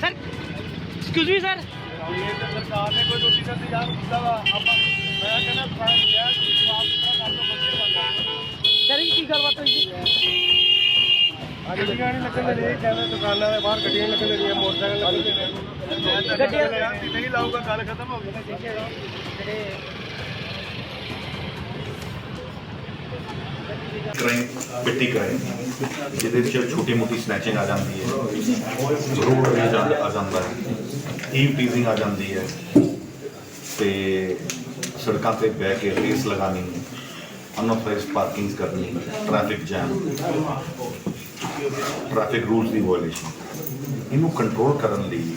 Sir excuse me sir ਸਰਕਾਰ ਨੇ ਕੋਈ ਰੋਟੀ ਦਾ ਇੰਤਜ਼ਾਮ ਕੀਤਾ ਵਾ ਆਪਾਂ ਮੈਂ ਕਹਿੰਦਾ ਸਾਇੰਸ ਲਿਆ ਸਾਫ਼ ਸੁਥਰਾ ਕਰ ਲਓ ਬੱਚੇ ਬੰਦਾ ਸਰ ਇਹ ਕੀ ਗੱਲਬਾਤ ਹੋਈ ਜੀ ਗੱਡੀਆਂ ਨਹੀਂ ਲੱਗਣ ਦੇ ਕਹਿੰਦੇ ਦੁਕਾਨਾਂ ਦੇ ਬਾਹਰ ਗੱਡੀਆਂ ਨਹੀਂ ਲੱਗਣ ਦੇਣੀਆਂ ਮੋਟਰਸਾਈਕਲ ਲੱਗਣ ਦੇ ਗੱਡੀਆਂ ਨਹੀਂ ਲਾਊਗਾ ਗੱਲ ਖਤਮ ਹੋ ਗਈ। ਕ੍ਰਾਈਮ ਪਿੱਟੀ ਕ੍ਰਾਈਮ ਜਿਹਦੇ ਵਿੱਚ ਛੋਟੀ ਮੋਟੀ ਸਨੈਚਿੰਗ ਆ ਜਾਂਦੀ ਹੈ। ਰੋਡ ਰੇਜ ਆ ਜਾਂਦਾ ਹੈ। ਈਵ ਟੀਜ਼ਿੰਗ ਆ ਜਾਂਦੀ ਹੈ। ਤੇ ਸੜਕਾਂ ਤੇ ਬਹਿ ਕੇ ਰੇਸ ਲਗਾਣੀ ਅਨਆਥੋਰਾਈਜ਼ ਪਾਰਕਿੰਗ ਕਰਨੀ ਟ੍ਰੈਫਿਕ ਜੈਮ ਟ੍ਰੈਫਿਕ ਰੂਲਸ ਦੀ ਵਾਇਲੇਸ਼ਨ ਇਹਨੂੰ ਕੰਟਰੋਲ ਕਰਨ ਲਈ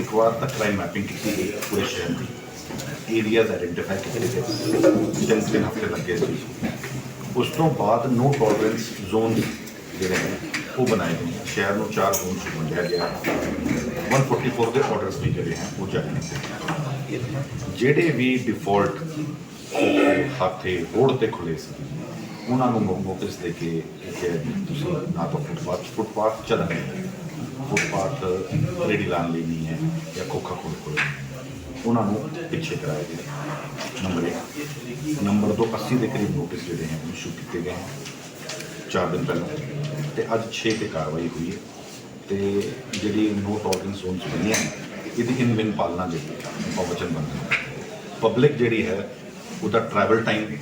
ਇੱਕ ਵਾਰ ਤਾਂ ਕ੍ਰਾਈਮ ਮੈਪਿੰਗ ਕੀਤੀ ਗਈ ਪੂਰੇ ਸ਼ਹਿਰ ਦੀ। ਏਰੀਆਜ਼ ਆਇਡੈਂਟੀਫਾਈ ਕੀਤੇ ਗਏ। ਤਿੰਨ ਤਿੰਨ ਹਫ਼ਤੇ ਲੱਗੇ ਸੀ। ਉਸ ਤੋਂ ਬਾਅਦ ਨੋ ਟੋਲਰੈਂਸ ਜ਼ੋਨ ਜਿਹੜੇ ਨੇ, ਉਹ ਬਣਾਏ ਗਏ। ਸ਼ਹਿਰ ਨੂੰ ਚਾਰ ਜ਼ੋਨ ਚ ਵੰਡਿਆ ਗਿਆ। 144 ਦੇ ਆਰਡਰਸ ਵੀ ਜਿਹੜੇ ਹਨ ਉਹ ਜਾਰੀ ਕੀਤੇ ਗਏ। ਜਿਹੜੇ ਵੀ ਡਿਫਾਲਟ ਹਾਥੇ ਰੋਡ ਤੇ ਖੁੱਲੇ ਸੀ। ਉਹਨਾਂ ਨੂੰ ਨੋਟਿਸ ਦੇ ਕੇ ਕਿ ਤੁਸੀਂ ਨਾ ਤਾਂ ਫੁੱਟਪਾਥ ਫੁੱਟਪਾਥ ਚੱਲਣ ਫੁੱਟਪਾਥ ਰੇੜੀ ਲਾਉਣ ਲਈ ਨਹੀਂ ਹੈ ਜਾਂ ਖੋਖਾ ਖੋਲ ਖੋਲ ਉਹਨਾਂ ਨੂੰ ਪਿੱਛੇ ਕਰਾਇਆ ਗਿਆ ਨੰਬਰ 1 ਨੰਬਰ 2 80 ਦੇ ਕਰੀਬ ਨੋਟਿਸ ਜਿਹੜੇ ਹੈ ਉਹ ਇਸ਼ੂ ਕੀਤੇ ਗਏ ਹਨ। ਚਾਰ ਦਿਨ ਪਹਿਲਾਂ। ਤੇ ਅੱਜ 6 ਤੇ ਕਾਰਵਾਈ ਹੋਈ ਹੈ। ਤੇ ਜਿਹੜੀ ਨੋ ਟੋਲਰੈਂਸ ਜ਼ੋਨਸ ਬਣੀਆਂ ਇਹਦੀ ਇਨ ਬਿਨ ਪਾਲਣਾ ਜਿਹੜੀ ਹੈ, ਆਪਾਂ ਵਚਨਬੱਧ ਪਬਲਿਕ ਜਿਹੜੀ ਹੈ ਉਹਦਾ travel time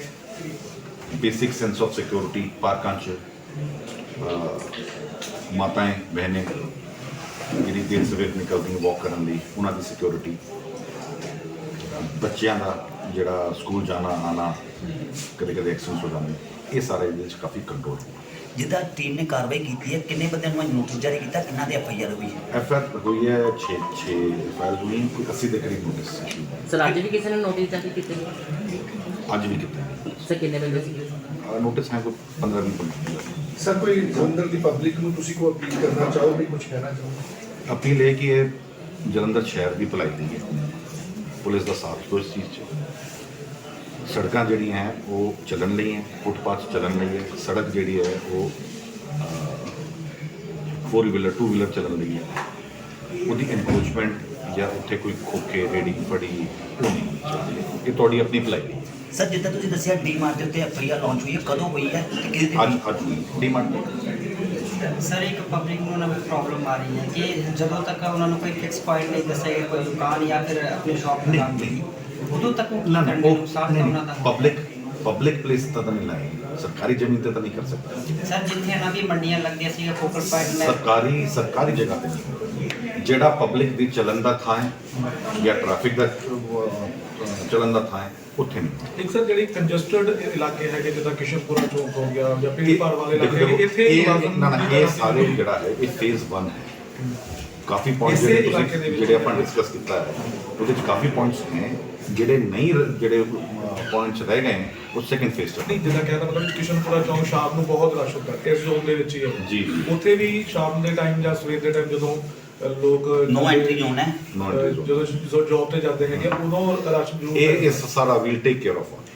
basic sense of security ਪਾਰਕਾਂ 'ਚ ਅਹ, ਮਾਤਾएं ਬਹਿਨੇ ਜਿਹੜੀ ਦੇਰ ਸਵੇਰ ਨਿਕਲਦੀਆਂ ਵਾਕ ਕਰਨ ਲਈ ਉਹਨਾਂ ਦੀ ਸਿਕਿਉਰਿਟੀ ਬੱਚਿਆਂ ਦਾ ਜਿਹੜਾ ਸਕੂਲ ਜਾਣਾ ਆਣਾ ਕਦੇ ਕਦੇ ਐਕਸੀਡੈਂਟ ਹੋ। ਜਾਂਦੇ ਇਹ ਸਾਰੇ ਇਹਦੇ ਵਿੱਚ ਕਾਫੀ ਕੰਟਰੋਲ ਹੋਇਆ ਜਿੱਦਾਂ ਟੀਮ ਨੇ ਕਾਰਵਾਈ ਕੀਤੀ ਹੈ ਕਿੰਨੇ ਬੰਦਿਆਂ ਨੂੰ ਨੋਟਿਸ ਜਾਰੀ ਕੀਤਾ ਕਿੰਨਾ ਦੇ ਐਫ ਆਈ ਆਰ ਹੋਈ ਹੈ? ਐਫ ਆਰ ਹੋਈ ਹੈ 6 6 ਫਾਈਲ ਹੋਈ ਕੋਈ 80 ਦੇ ਕਰੀਬ ਨੋਟਿਸ ਸਰ ਅੱਜ ਵੀ ਕਿਸੇ ਨੇ ਨੋਟਿਸ ਜਾਰੀ ਕੀਤੇ ਅੱਜ ਵੀ ਕੀਤਾ ਸਰ ਕਿੰਨੇ ਬੰਦੇ ਸੀ ਨੋਟਿਸ ਹੈ ਕੋਈ 15 20 ਪੰਜ ਸਰ ਕੋਈ ਜਲੰਧਰ ਦੀ ਪਬਲਿਕ ਨੂੰ ਤੁਸੀਂ ਕੋਈ ਅਪੀਲ ਕਰਨਾ ਚਾਹੋਗੇ ਕੁਝ ਕਹਿਣਾ ਚਾਹੋਗੇ? ਅਪੀਲ ਇਹ ਕਿ ਇਹ ਜਲੰਧਰ ਸ਼ਹਿਰ ਦੀ ਭਲਾਈ ਲਈ ਹੈ। ਪੁਲਿਸ ਦਾ ਸਾਥ ਦੋ ਇਸ ਚੀਜ਼ 'ਚ। ਸੜਕਾਂ ਜਿਹੜੀਆਂ ਹੈ ਉਹ ਚੱਲਣ ਲਈ ਹੈ ਫੁੱਟਪਾਥ ਚੱਲਣ ਲਈ ਹੈ ਸੜਕ ਜਿਹੜੀ ਹੈ ਉਹ 4 ਵੀਲਰ 2 ਵੀਲਰ ਚੱਲਣ ਲਈ ਹੈ। ਉਹਦੀ ਐਨਕਰੇਜਮੈਂਟ ਜਾਂ ਉੱਥੇ ਕੋਈ ਖੋਖੇ ਰੇੜੀ ਫੜੀ ਉਹ ਨਹੀਂ ਚਾਹੀਦੀ ਇਹ ਤੁਹਾਡੀ ਆਪਣੀ ਭਲਾਈ ਹੈ। ਸਰ ਜਿੱਦਾਂ ਤੁਸੀਂ ਦੱਸਿਆ ਡੀ ਮਾਰਟ ਦੇ ਉੱਤੇ ਐਫ ਆਈ ਆਰ ਲਾਂਚ ਹੋਈ ਹੈ ਕਦੋਂ ਹੋਈ ਹੈ ਤੇ ਕਿਹਦੇ ਤੇ ਅੱਜ ਹੋਈ? ਅੱਜ ਡਿਮਾਂਡ ਸਰ ਇੱਕ ਪਬਲਿਕ ਨੂੰ ਨਾ ਪ੍ਰੋਬਲਮ ਆ ਰਹੀ ਹੈ ਕਿ ਜਦੋਂ ਤੱਕ ਉਹਨਾਂ ਨੂੰ ਕੋਈ ਫਿਕਸ ਪੁਆਇੰਟ ਨਹੀਂ ਦੱਸੇਗਾ ਕੋਈ ਦੁਕਾਨ ਜਾਂ ਫਿਰ ਆਪਣੀ ਸ਼ਾਪ ਨਹੀਂ, ਉਦੋਂ ਤੱਕ ਨਾ ਨਾ ਉਹ ਪਬਲਿਕ ਪਬਲਿਕ ਪਲੇਸ ਤਾਂ ਤਾਂ ਨਹੀਂ ਲਾਏ ਸਰਕਾਰੀ ਜ਼ਮੀਨ ਤੇ ਤਾਂ ਨਹੀਂ ਕਰ ਸਕਦੇ। ਸਰ ਜਿੱਥੇ ਇਹਨਾਂ ਦੀ ਮੰਡੀਆਂ ਲੱਗਦੀਆਂ ਸੀ ਫੋਕਲ ਪੁਆਇੰਟ ਮੈਂ ਸਰਕਾਰੀ ਸਰਕਾਰੀ ਜਗ੍ਹਾ ਤੇ ਨਹੀਂ। ਜਿਹੜਾ ਪਬਲਿਕ ਦੀ ਚੱਲਣ ਦਾ ਥਾਂ ਹੈ ਜਾਂ ਟ੍ਰੈਫਿਕ ਦਾ ਚੱਲਣ ਦਾ ਥਾਂ ਹੈ ਉੱਥੇ ਨਹੀਂ। ਇੱਕ ਸਰ ਜਿਹੜੀ ਕੰਜਸਟਡ ਇਲਾਕੇ ਹੈਗੇ ਜਿੱਦਾਂ ਕਿਸ਼ਨਪੁਰਾ ਚੌਕ ਹੋ ਗਿਆ ਜਾਂ ਪੀੜਪਾਰ ਵਾਲੇ ਇਲਾਕੇ ਇੱਥੇ ਨਾ ਨਾ ਇਹ ਸਾਰੇ ਜਿਹੜਾ ਹੈ ਇਹ ਫੇਜ਼ 1 ਹੈ। ਕਾਫੀ ਪੁਆਇੰਟ ਜਿਹੜੇ ਤੁਸੀਂ ਜਿਹੜੇ ਆਪਾਂ ਡਿਸਕਸ ਕੀਤਾ ਹੈ ਉਹਦੇ ਵਿੱਚ ਕਾਫੀ ਪੁਆਇੰਟਸ ਨੇ ਜਿਹੜੇ ਨਹੀਂ ਜਿਹੜੇ ਪੁਆਇੰਟਸ ਰਹਿ ਗਏ ਨੇ, ਉਹ ਸੈਕੰਡ ਫੇਜ਼ ਚ ਨਹੀਂ ਜਿੱਦਾਂ ਕਹਿੰਦਾ ਮਤਲਬ ਕਿਸ਼ਨਪੁਰਾ ਚੌਕ ਸ਼ਾਮ ਨੂੰ ਬਹੁਤ ਰਸ਼ ਹੁੰਦਾ ਹੈ, ਇਸ ਜ਼ੋਨ ਦੇ ਵਿੱਚ ਹੀ ਹੈ ਜੀ। ਉੱਥੇ ਵੀ ਸ਼ਾਮ ਦੇ ਟਾਈਮ ਜਾਂ ਸਵੇਰ ਦੇ ਟਾਈਮ ਜਦੋਂ ਲੋਕ No entry zone ਹੈ। No ਅ, entry zone। ਜਦੋਂ ਜਦੋਂ ਜੌਬ ਤੇ ਜਾਂਦੇ ਹੈਗੇ ਉਦੋਂ ਰਸ਼ ਜ਼ਰੂਰ ਇਹ ਇਸ ਸਾਰਾ ਵੀਲ ਟੇਕ ਕੇਅਰ ਆਫ